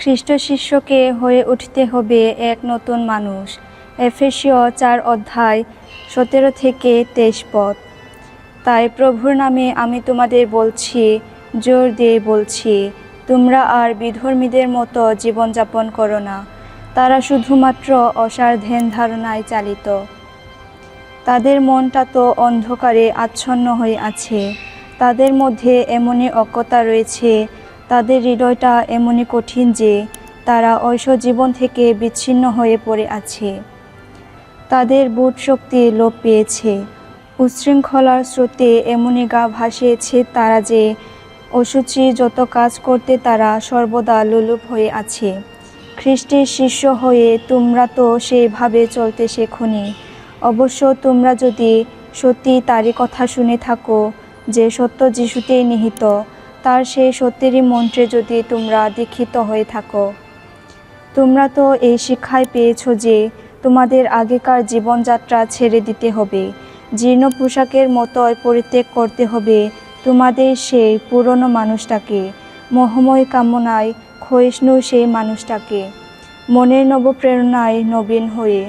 খ্রিস্ট শিষ্যকে হয়ে উঠতে হবে এক নতুন মানুষ। এফেসীয় চার অধ্যায় সতেরো থেকে তেইশ পদ। তাই প্রভুর নামে আমি তোমাদের বলছি, জোর দিয়ে বলছি, তোমরা আর বিধর্মীদের মতো জীবনযাপন করো না। তারা শুধুমাত্র অসার ধ্যান ধারণায় চালিত। তাদের মনটা তো অন্ধকারে আচ্ছন্ন হয়ে আছে। তাদের মধ্যে এমনই অজ্ঞতা রয়েছে তাদের হৃদয়টা এমনই কঠিন যে তারা ঐশ জীবন থেকে বিচ্ছিন্ন হয়ে পড়ে আছে। তাদের বুট শক্তি লোপ পেয়েছে। উচ্ছৃঙ্খলার স্রোতে এমনই গা ভাসিয়েছে তারা যে অসুচি যত কাজ করতে তারা সর্বদা লোলুপ হয়ে আছে। খ্রিস্টের শিষ্য হয়ে তোমরা তো সেইভাবে চলতে শেখনি। অবশ্য তোমরা যদি সত্যি তারই কথা শুনে থাকো যে সত্য যিশুতেই নিহিত তার সেই সত্যেরই মন্ত্রে যদি তোমরা দীক্ষিত হয়ে থাকো। তোমরা তো এই শিক্ষায় পেয়েছ যে তোমাদের আগেকার জীবনযাত্রা ছেড়ে দিতে হবে। জীর্ণ পোশাকের মতোই পরিত্যাগ করতে হবে তোমাদের সেই পুরনো মানুষটাকে। মোহময় কামনায় ক্ষয়িষ্ণু সেই মানুষটাকে। মনের নবপ্রেরণায় নবীন হয়ে